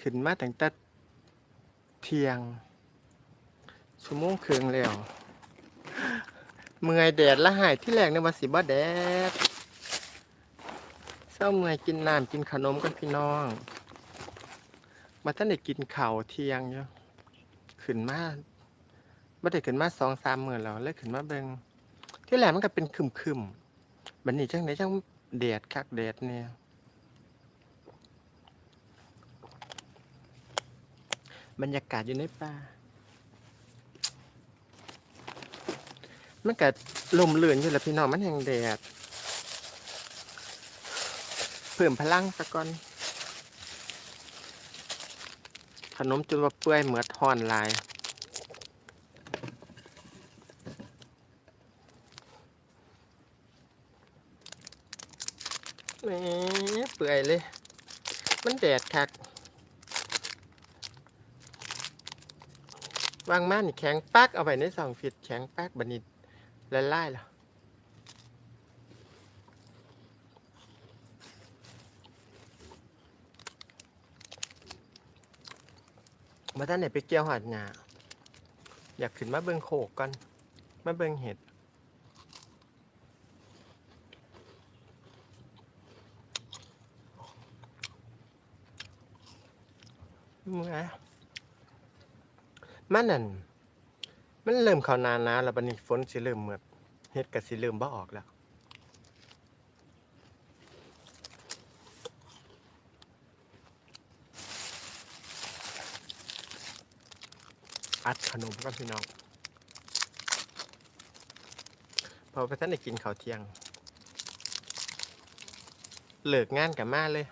ขึ้นมาตั้งแต่เที่ยง ชั่วโมงครึ่งแล้ว เมื่อยแดดละหายที่แรกในวันสิบ่แดดเศร้าเมื่อยกินน้ำกินขนมกันพี่น้องมาท่านได้กินข้าวเที่ยงอยู่ขึ้นมาบ่ได้ขึ้นมาสองสามหมื้อแล้วเลยขึ้นมาเบิ่งที่แรกมันก็เป็นครึมๆบัดนี้จังไดจังแดดคักแดดเนี่ย บรรยากาศอยู่ในป่ามันก็ลมเลื่อนอยู่แล้วพี่น้องมันแห่งแดด เพิ่มพลังสะก่อน ขนมจนว่าเปื่อยเหมือดห่อนลาย แหมเปื่อยเลย มันแดดคัก วางม่านแข็งปักเอาไปในสองฟิตแข็งปักบันิดละลายแล้วมาท่านไหนไปเกี่ยวหอดหงาอยากขึ้นมาเบิงโขกก่อนมาเบิงเห็ดมึงไง มันนั่นมันเริ่มเข้านาหนาแล้วบัดนี้ฝนสิเริ่มเมือดเฮ็ดก็สิเริ่มบ่ออกแล้วอัดขนมกันพี่น้องพอไปท่านได้กินข้าวเที่ยง เลิกงานกับมาเลย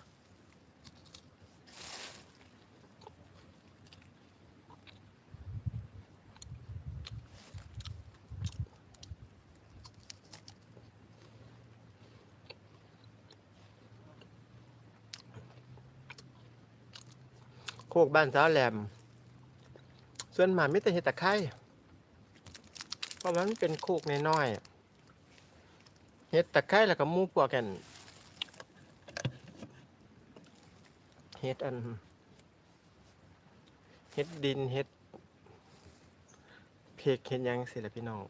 กบ้านสาวแหลม ส่วนหมาไมิแต่เห็ดตะไคร้เพราะมันเป็นโคกน้อยๆเห็ดตะไคร้แล้วก็มูพวกกันเห็ดอันเห็ดดินเห็ดเพกเห็ดยังสิละพี่น้อง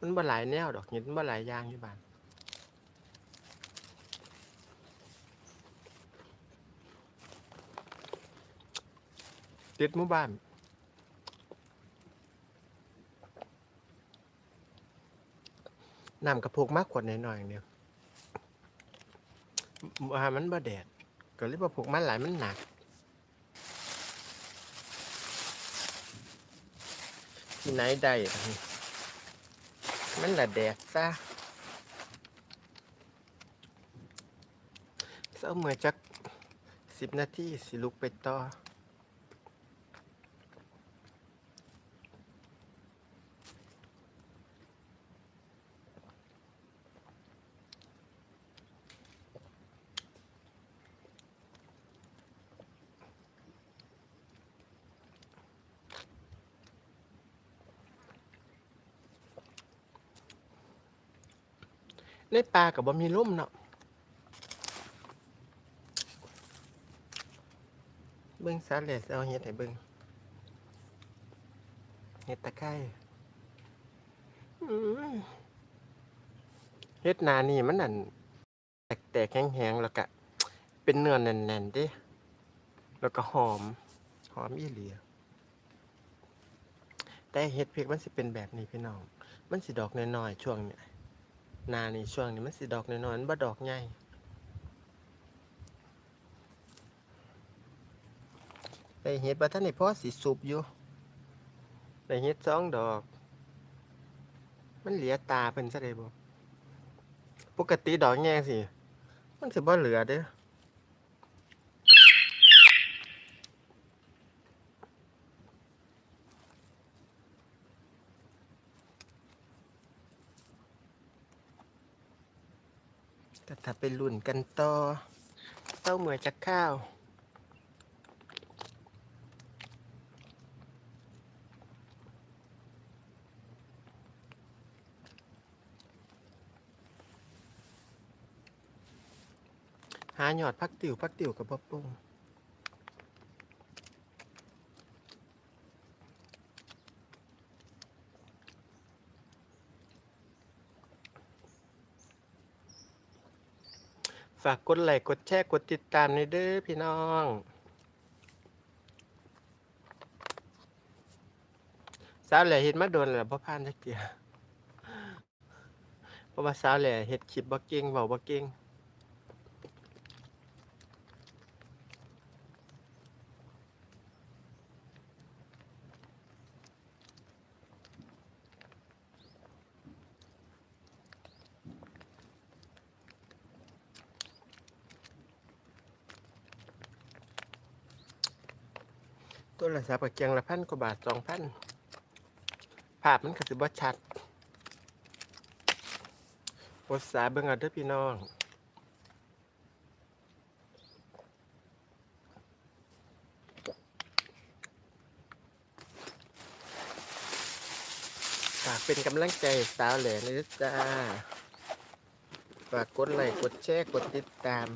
มันบ่หลายแนวดอกเห็ดมันบ่หลายอย่างอยู่บ้าน ติดหมู่บ้าน น้ำกระโพกมากขวดหน่อยๆเดียว่ามันบ่แดดก็เลยบ่พกมาหลายมันหนักที่ไหนได้มันละแดดซะเศร้าเมื่อจักสิบนาทีสิลุกไปต่อ ในป่ากับบ่มีร่มเนาะเบิ่งสาเลสเอาเฮ็ดให้เบิ่งเฮ็ดตะไคร้เฮ็ดนานี่มันนั่นแตกๆแห้งๆแล้วก็เป็นเนื้อแน่นๆเด้แล้วก็หอม หอมอีหลียแต่เฮ็ดเพกมันสิเป็นแบบนี้พี่น้อง มันสิดอกน้อยๆช่วงเนี้ย นานี่ช่วงนี้มันสิดอกน้อยๆมันบ่ดอกใหญ่ได้เห็ดบ่ทันนี่พอสิสุบอยู่ได้เห็ดสองดอก มันเหลือตาเพิ่นซะได้บ่ปกติดอกแง่สิ มันสิบ่เหลือเด้อ แต่ถ้าไปลุ่นกันต่อเต้าเหมือจากข้าวหาหยอดพักติ๋วพักติ๋วกับบ๊อบปรุง ฝากกดไลค์กดแชร์กดติดตามในเด้อพี่น้องสาวแหล่เห็ดมาโดนแล้วพ่อพานจักเดียวเพราะว่าสาวแหล่เห็ดคลิปบ่เก่งเบาบ่เก่ง โทรศัพท์ก็เกียงละพันกว่าบาท2,000ภาพมันก็สิบ่ชัดภาษาเบิ่งเอาเด้อพี่น้องฝากเป็นกำลังใจสาวแหล่เลยจ้าฝากกดไลค์กดแชร์กดติดตาม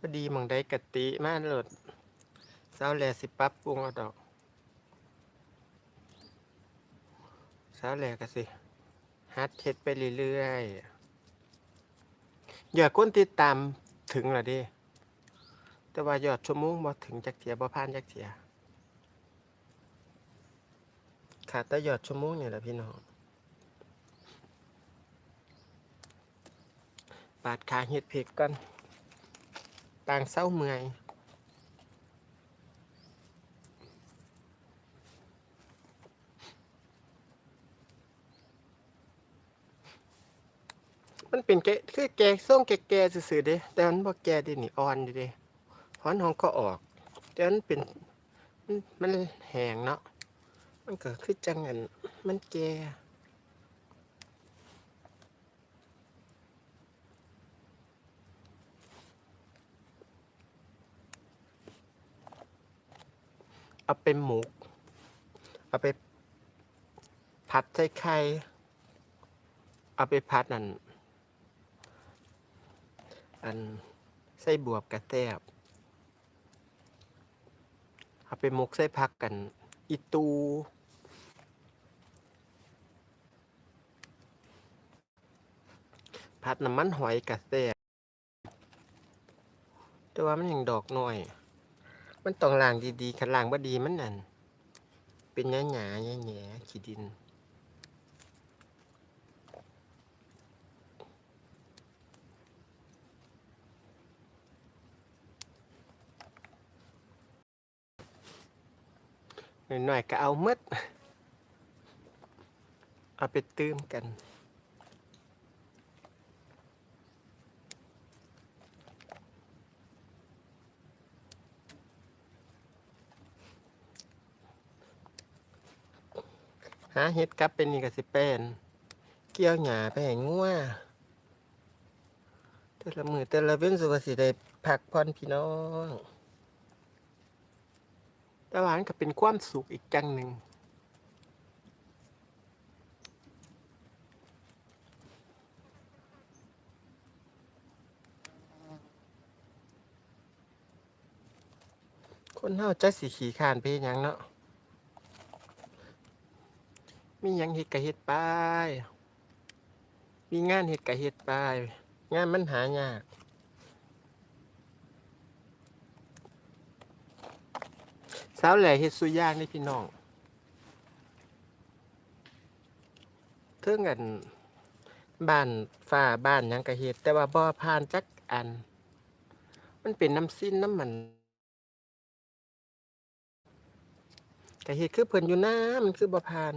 พอดีมองได้กะติมาโหลดสาวแหล่สิปรับปรุงเอาดอกสาวแหล่ก็สิฮัดเฮ็ดไปเรื่อยๆอย่าก้นติดตามถึงละเดิแต่ว่ายอดชั่วโมงบ่ถึงจักเทียบ่ผ่านจักเทียขาดแต่ยอดชั่วโมงนี่แหละพี่น้องปาดขาเฮ็ดเพกก่อน ต่างเศร้าเมื่อยมันเป็นแกคือแกส้มแก่ๆซื่อๆเด้แต่มันบ่แกเดินี่อ่อนอยู่เด้หอนหองก็ออก แต่มันเป็น มันมันแห้งเนาะมันก็คือจังอันมันแก เอาไปหมกเอาไปผัดใส่ไข่เอาไปผัดนั่นอันใส่บวบกระแทบเอาไปหมกใส่ผักกัน อีตูผัดน้ำมันหอยกระแทบแต่ว่ามันยังดอกน้อย มันต้องล้างดีๆคันล้างบ่ดีมันนั่น เป็นหยาหยาแย่แย่ขี้ดิน หน่อยๆก็เอาหมดเอาไปตื้มกันาเห็ดกลับเป็นนี่ก็สิเป็นเกี่ยวหญ้าไปให้งัวแต่ละมือแต่ละเว้นสุกสิได้พักผ่อนพี่น้องต่ว่ามันก็เป็นความสุขอีกจังหนึ่งคนเฮาจักสิขี่ขานไปยังเนาะ มีหยังเฮ็ดก็เฮ็ดไป มีงานเฮ็ดก็เฮ็ดไป งานมันหายาก สาวแหล่เฮ็ดสุอยางนี่พี่น้องเทิงกันบ้านฟ้าบ้านหยังก็เฮ็ดแต่ว่าบ่ผ่านจักอัน มันเป็นน้ำสิ้นน้ำมันก็เฮ็ดคือเพิ่นอยู่นะมันคือบ่ผ่าน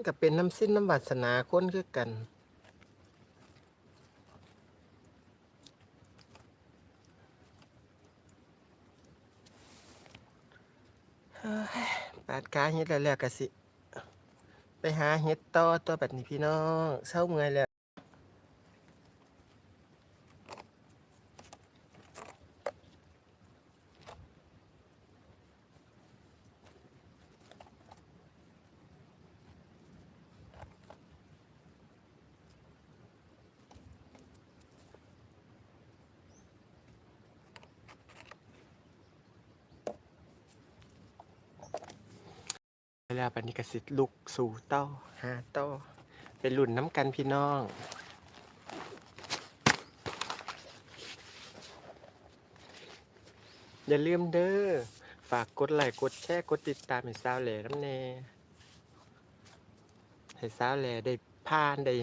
มันก็เป็นน้ำสิ้นน้ำวาสนาคนคือกัน ปาดกาเฮ็ดแล้วแล้วก็สิ ไปหาเฮ็ดต่อตัวแบบนี้พี่น้องเศร้าเมื่อยแล้ว แล้วปันนี้กสิลุกสู่เต้าหาเต้าเป็นรุ่นน้ำกันพี่น้องอย่าลืมเด้อฝากกดไลค์กดแชร์กดติดตามให้สาวแหล่น้ำแน่ให้สาวแหล่ได้ผ่านได้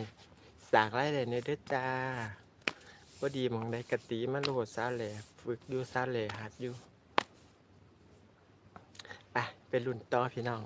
สร้ากรายได้ในเด้อจ้าพอดีมองได้กะตีมาโลดสาวแหล่ฝึกอยู่สาวแหล่หัดอยู่ไปเป็นรุ่นต่อพี่น้อง